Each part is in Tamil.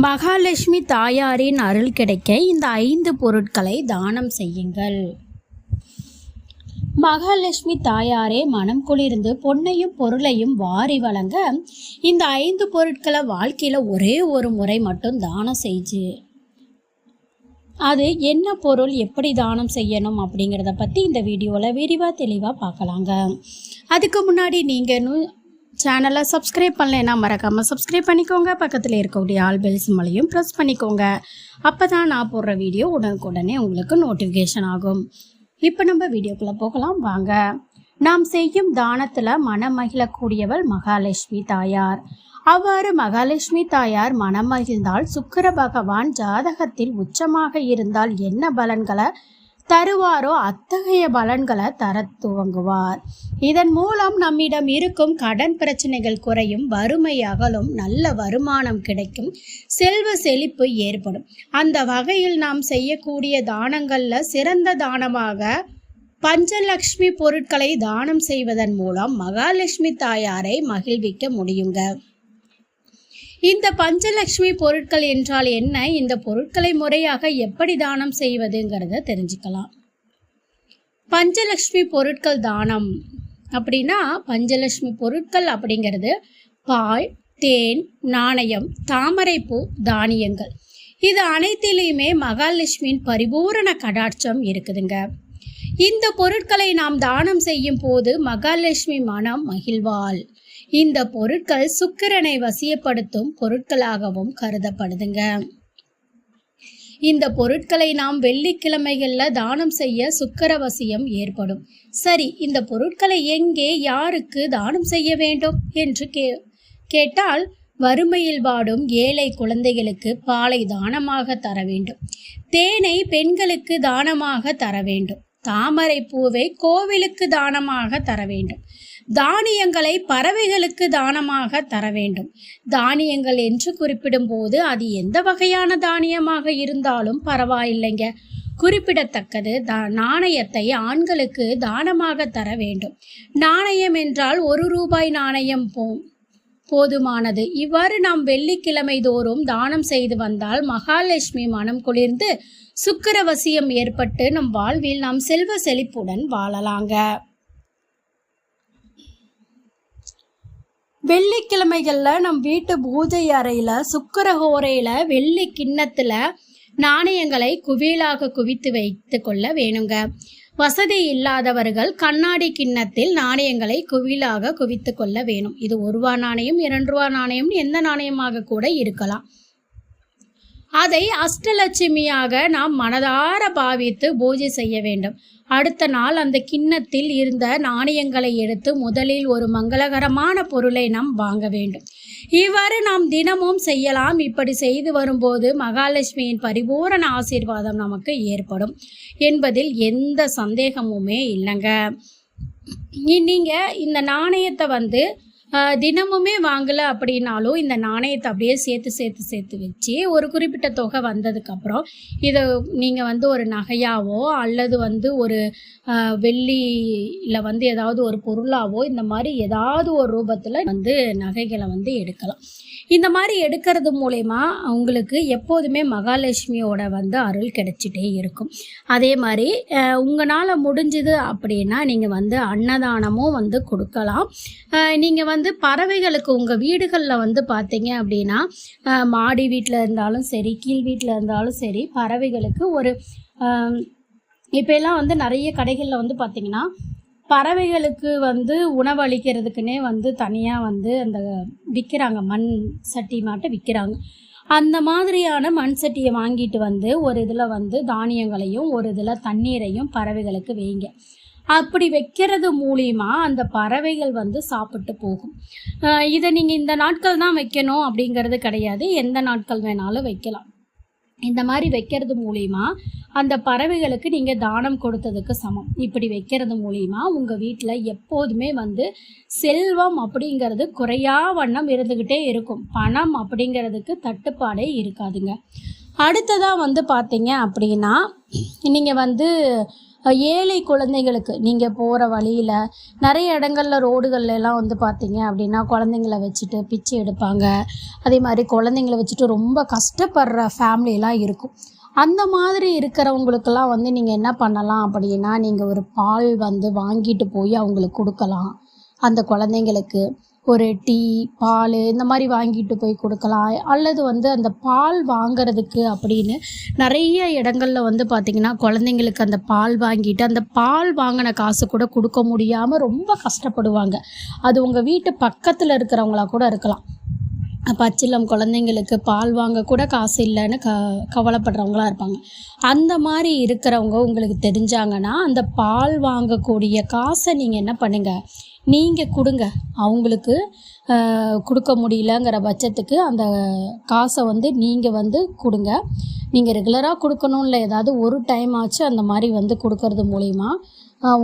மகாலட்சுமி தாயாரின் அருள் கிடைக்க இந்த ஐந்து பொருட்களை தானம் செய்யுங்கள். மகாலட்சுமி தாயாரே மனம் குளிர்ந்து பொன்னையும் பொருளையும் வாரி வழங்க இந்த ஐந்து பொருட்களை வாழ்க்கையில் ஒரே ஒரு முறை மட்டும் தானம் செஞ்சு அது என்ன பொருள் எப்படி தானம் செய்யணும் அப்படிங்கிறத பற்றி இந்த வீடியோவில் விரிவாக தெளிவாக பார்க்கலாங்க. அதுக்கு முன்னாடி நீங்கள் சேனலை சப்ஸ்கிரைப் பண்ணலைன்னா மறக்காமல் சப்ஸ்கிரைப் பண்ணிக்கோங்க. பக்கத்தில் இருக்கக்கூடிய ஆல் பெல் சிம்மலையும் ப்ரெஸ் பண்ணிக்கோங்க. அப்போ தான் நான் போடுற வீடியோ உடனுக்குடனே உங்களுக்கு நோட்டிஃபிகேஷன் ஆகும். இப்போ நம்ம வீடியோக்குள்ளே போகலாம். வாங்க. நாம் செய்யும் தானத்தில் மனமகிழக்கூடியவள் மகிழக்கூடியவள் மகாலட்சுமி தாயார். அவ்வாறு மகாலட்சுமி தாயார் மனமகிழ்ந்தால் மகிழ்ந்தால் பகவான் ஜாதகத்தில் உச்சமாக இருந்தால் என்ன பலன்களை தருவாரோ அத்தகைய பலன்களை தர துவங்குவார். இதன் மூலம் நம்மிடம் இருக்கும் கடன் பிரச்சனைகள் குறையும் வறுமை அகலும் நல்ல வருமானம் கிடைக்கும் செல்வ செழிப்பு ஏற்படும். அந்த வகையில் நாம் செய்யக்கூடிய தானங்கள்ல சிறந்த தானமாக பஞ்சலக்ஷ்மி பொருட்களை தானம் செய்வதன் மூலம் மகாலட்சுமி தாயாரை மகிழ்விக்க முடியுங்க. இந்த பஞ்சலக்ஷ்மி பொருட்கள் என்றால் என்ன? இந்த பொருட்களை முறையாக எப்படி தானம் செய்வதுங்கிறத தெரிஞ்சுக்கலாம். பஞ்சலட்சுமி பொருட்கள் தானம் அப்படின்னா பஞ்சலட்சுமி பொருட்கள் அப்படிங்கிறது பால் தேன் நாணயம் தாமரைப்பூ தானியங்கள். இது அனைத்திலையுமே மகாலட்சுமியின் பரிபூரண கடாட்சம் இருக்குதுங்க. இந்த பொருட்களை நாம் தானம் செய்யும் போது மகாலட்சுமி மனம் மகிழ்வாள். இந்த பொருட்கள் சுக்கிரனை வசியப்படுத்தும் பொருட்களாகவும் கருதப்படுதுங்க. இந்த பொருட்களை நாம் வெள்ளிக்கிழமைகளில் தானம் செய்ய சுக்கரவசியம் ஏற்படும். சரி இந்த பொருட்களை எங்கே யாருக்கு தானம் செய்ய வேண்டும் என்று கே கேட்டால் வறுமையில் வாடும் ஏழை குழந்தைகளுக்கு பாலை தானமாக தர வேண்டும். தேனை பெண்களுக்கு தானமாக தர வேண்டும். தாமரை பூவை கோவிலுக்கு தானமாக தர வேண்டும். தானியங்களை பறவைகளுக்கு தானமாக தர வேண்டும். தானியங்கள் என்று குறிப்பிடும் போது அது எந்த வகையான தானியமாக இருந்தாலும் பரவாயில்லைங்க. குறிப்பிடத்தக்கது தா நாணயத்தை ஆண்களுக்கு தானமாக தர வேண்டும். நாணயம் என்றால் ஒரு ரூபாய் நாணயம் போ போதுமானது. இவ்வாறு நாம் வெள்ளிக்கிழமை தோறும் தானம் செய்து வந்தால் மகாலட்சுமி மனம் குளிர்ந்து சுக்கரவசியம் ஏற்பட்டு நம் வாழ்வில் நாம் செல்வ செழிப்புடன் வாழலாங்க. வெள்ளிக்கிழமைகளில் நம் வீட்டு பூஜை அறையில் சுக்கரஹோரையில் வெள்ளி கிண்ணத்தில் நாணயங்களை குவியலாக குவித்து வைத்து கொள்ள வேணுங்க. வசதி இல்லாதவர்கள் கண்ணாடி கிண்ணத்தில் நாணயங்களை குவியலாக குவித்து கொள்ள வேணும். இது ஒரு ரூபா நாணயம் இரண்டு ரூபா நாணயம் எந்த நாணயமாக கூட இருக்கலாம். அதை அஷ்டலட்சுமியாக நாம் மனதார பாவித்து பூஜை செய்ய வேண்டும். அடுத்த நாள் அந்த கிண்ணத்தில் இருந்த நாணயங்களை எடுத்து முதலில் ஒரு மங்களகரமான பொருளை நாம் வாங்க வேண்டும். இவ்வாறு நாம் தினமும் செய்யலாம். இப்படி செய்து வரும்போது மகாலட்சுமியின் பரிபூரண ஆசீர்வாதம் நமக்கு ஏற்படும் என்பதில் எந்த சந்தேகமுமே இல்லைங்க. நீங்கள் இந்த நாணயத்தை வந்து தினமுமே வாங்கலை அப்படின்னாலும் இந்த நாணயத்தை அப்படியே சேர்த்து சேர்த்து சேர்த்து வச்சு ஒரு குறிப்பிட்ட தொகை வந்ததுக்கப்புறம் இதை நீங்கள் வந்து ஒரு நகையாவோ அல்லது வந்து ஒரு வெள்ளியில் வந்து ஏதாவது ஒரு பொருளாவோ இந்த மாதிரி ஏதாவது ஒரு ரூபத்தில் வந்து நகைகளை வந்து எடுக்கலாம். இந்த மாதிரி எடுக்கிறது மூலயமா உங்களுக்கு எப்போதுமே மகாலட்சுமியோட வந்து அருள் கிடைச்சிட்டே இருக்கும். அதே மாதிரி உங்களால் முடிஞ்சது அப்படின்னா நீங்கள் வந்து அன்னதானமும் வந்து கொடுக்கலாம். நீங்கள் வந்து பறவைகளுக்கு உங்கள் வீடுகளில் வந்து பார்த்தீங்க அப்படின்னா மாடி வீட்டில் இருந்தாலும் சரி கீழ் வீட்டில் இருந்தாலும் சரி பறவைகளுக்கு ஒரு இப்போ எல்லாம் வந்து நிறைய கடைகளில் வந்து பார்த்தீங்கன்னா பறவைகளுக்கு வந்து உணவளிக்கிறதுக்குன்னே வந்து தனியாக வந்து அந்த விற்கிறாங்க மண் சட்டி மாட்டை விற்கிறாங்க அந்த மாதிரியான மண் சட்டியை வாங்கிட்டு வந்து ஒரு இதில் வந்து தானியங்களையும் ஒரு இதில் தண்ணீரையும் பறவைகளுக்கு வைங்க. அப்படி வைக்கிறது மூலியமாக அந்த பறவைகள் வந்து சாப்பிட்டு போகும். இதை நீங்கள் இந்த நாட்கள் தான் வைக்கணும் அப்படிங்கிறது கிடையாது. எந்த நாட்கள் வேணாலும் வைக்கலாம். இந்த மாதிரி வைக்கிறது மூலிமா அந்த பறவைகளுக்கு நீங்கள் தானம் கொடுத்ததுக்கு சமம். இப்படி வைக்கிறது மூலிமா உங்கள் வீட்டில் எப்போதுமே வந்து செல்வம் அப்படிங்கிறது குறையா வண்ணம் இருந்துக்கிட்டே இருக்கும். பணம் அப்படிங்கிறதுக்கு தட்டுப்பாடே இருக்காதுங்க. அடுத்ததாக வந்து பார்த்தீங்க அப்படின்னா நீங்கள் வந்து ஏழை குழந்தைகளுக்கு நீங்கள் போகிற வழியில் நிறைய இடங்கள்ல ரோடுகள்லாம் வந்து பார்த்தீங்க அப்படின்னா குழந்தைங்கள வச்சுட்டு பிச்சை எடுப்பாங்க. அதே மாதிரி குழந்தைங்கள வச்சுட்டு ரொம்ப கஷ்டப்படுற ஃபேமிலியெலாம் இருக்கும். அந்த மாதிரி இருக்கிறவங்களுக்கெல்லாம் வந்து நீங்கள் என்ன பண்ணலாம் அப்படின்னா நீங்கள் ஒரு பால் வந்து வாங்கிட்டு போய் அவங்களுக்கு கொடுக்கலாம். அந்த குழந்தைங்களுக்கு ஒரு டீ பால் இந்த மாதிரி வாங்கிட்டு போய் கொடுக்கலாம். அல்லது வந்து அந்த பால் வாங்குறதுக்கு அப்படின்னு நிறைய இடங்களில் வந்து பார்த்திங்கன்னா குழந்தைங்களுக்கு அந்த பால் வாங்கிட்டு அந்த பால் வாங்கின காசு கூட கொடுக்க முடியாமல் ரொம்ப கஷ்டப்படுவாங்க. அது உங்கள் வீட்டு பக்கத்தில் இருக்கிறவங்களா கூட இருக்கலாம். பச்சிலம் குழந்தைங்களுக்கு பால் வாங்க கூட காசு இல்லைன்னு க கவலைப்படுறவங்களா இருப்பாங்க. அந்த மாதிரி இருக்கிறவங்க உங்களுக்கு தெரிஞ்சாங்கன்னா அந்த பால் வாங்கக்கூடிய காசை நீங்கள் என்ன பண்ணுங்கள் நீங்கள் கொடுங்க. அவங்களுக்கு கொடுக்க முடியலங்கிற பட்சத்துக்கு அந்த காசை வந்து நீங்கள் வந்து கொடுங்க. நீங்கள் ரெகுலராக கொடுக்கணும் இல்லை ஏதாவது ஒரு டைம் ஆச்சு அந்த மாதிரி வந்து கொடுக்கறது மூலிமா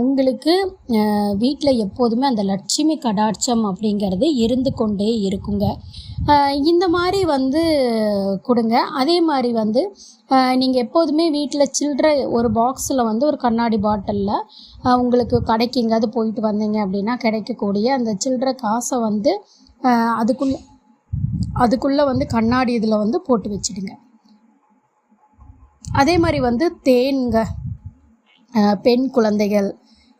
உங்களுக்கு வீட்டில் எப்போதுமே அந்த லட்சுமி கடாட்சம் அப்படிங்கிறது இருந்து கொண்டே இருக்குங்க. இந்த மாதிரி வந்து கொடுங்க. அதே மாதிரி வந்து நீங்கள் எப்போதுமே வீட்டில் சில்லற ஒரு பாக்ஸில் வந்து ஒரு கண்ணாடி பாட்டிலில் உங்களுக்கு கடைக்கு எங்கேயாவது போயிட்டு வந்தீங்க அப்படின்னா கிடைக்கக்கூடிய அந்த சில்லற காசை வந்து அதுக்குள்ளே அதுக்குள்ள அதுக்குள்ளே வந்து கண்ணாடி இதில் வந்து போட்டு வச்சிடுங்க. அதே மாதிரி வந்து தேன்ங்க. பெண் குழந்தைகள்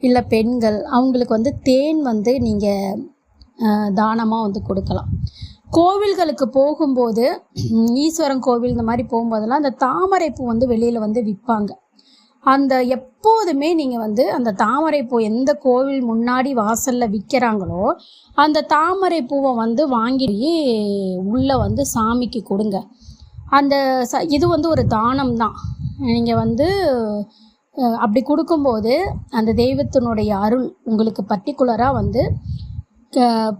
இல்லை பெண்கள் அவங்களுக்கு வந்து தேன் வந்து நீங்கள் தானமாக வந்து கொடுக்கலாம். கோவில்களுக்கு போகும்போது ஈஸ்வரன் கோவில் இந்த மாதிரி போகும்போதெல்லாம் அந்த தாமரைப்பூ வந்து வெளியில் வந்து விற்பாங்க அந்த எப்போதுமே நீங்கள் வந்து அந்த தாமரைப்பூ எந்த கோவில் முன்னாடி வாசலில் விற்கிறாங்களோ அந்த தாமரை பூவை வந்து வாங்கி உள்ளே வந்து சாமிக்கு கொடுங்க. அந்த ச இது வந்து ஒரு தானம் தான் நீங்கள் வந்து அப்படி கொடுக்கும்போது அந்த தெய்வத்தினுடைய அருள் உங்களுக்கு பர்டிகுலராக வந்து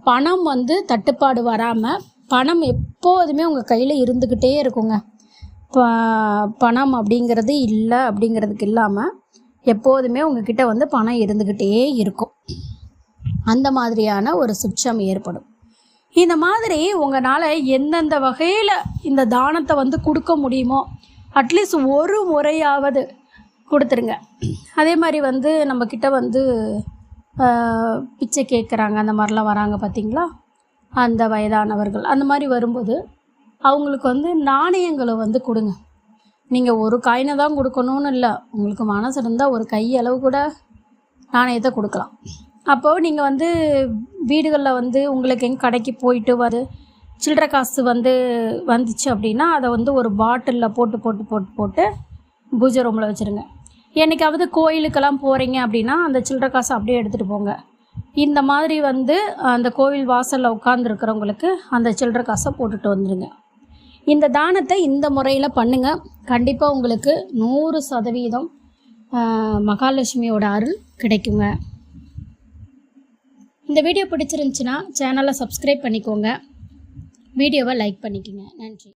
பணம் வந்து தட்டுப்பாடு வராமல் பணம் எப்போதுமே உங்கள் கையில் இருந்துக்கிட்டே இருக்குங்க. ப பணம் அப்படிங்கிறது இல்லை அப்படிங்கிறதுக்கு இல்லாமல் எப்போதுமே உங்ககிட்ட வந்து பணம் இருந்துக்கிட்டே இருக்கும். அந்த மாதிரியான ஒரு சுச்சம் ஏற்படும். இந்த மாதிரி உங்களால் எந்தெந்த வகையில் இந்த தானத்தை வந்து கொடுக்க முடியுமோ அட்லீஸ்ட் ஒரு முறையாவது கொடுத்துருங்க. அதே மாதிரி வந்து நம்மக்கிட்ட வந்து பிச்சை கேட்குறாங்க. அந்த மாதிரிலாம் வராங்க பார்த்தீங்களா? அந்த வயதானவர்கள். அந்த மாதிரி வரும்போது அவங்களுக்கு வந்து நாணயங்களை வந்து கொடுங்க. நீங்கள் ஒரு காயினை தான் கொடுக்கணும்னு இல்லை. உங்களுக்கு மனசு இருந்தால் ஒரு கையளவு கூட நாணயத்தை கொடுக்கலாம். அப்போது நீங்கள் வந்து வீடுகளில் வந்து உங்களுக்கு எங்கே கடைக்கு போயிட்டு வரு சில்லற காசு வந்து வந்துச்சு அப்படின்னா அதை வந்து ஒரு பாட்டிலில் போட்டு போட்டு போட்டு போட்டு பூஜை ரூமில் வச்சுருங்க. என்றைக்காவது கோயிலுக்கெல்லாம் போகிறீங்க அப்படின்னா அந்த சில்லற காசை அப்படியே எடுத்துகிட்டு போங்க. இந்த மாதிரி வந்து அந்த கோவில் வாசலில் உட்காந்துருக்கிறவங்களுக்கு அந்த சில்லற காசை போட்டுட்டு வந்துடுங்க இந்த தானத்தை இந்த முறையில் பண்ணுங்கள் கண்டிப்பாக உங்களுக்கு நூறு சதவீதம் மகாலட்சுமியோட அருள் கிடைக்குங்க. இந்த வீடியோ பிடிச்சிருந்துச்சுன்னா சேனலை சப்ஸ்கிரைப் பண்ணிக்கோங்க. வீடியோவை லைக் பண்ணிக்கோங்க. நன்றி.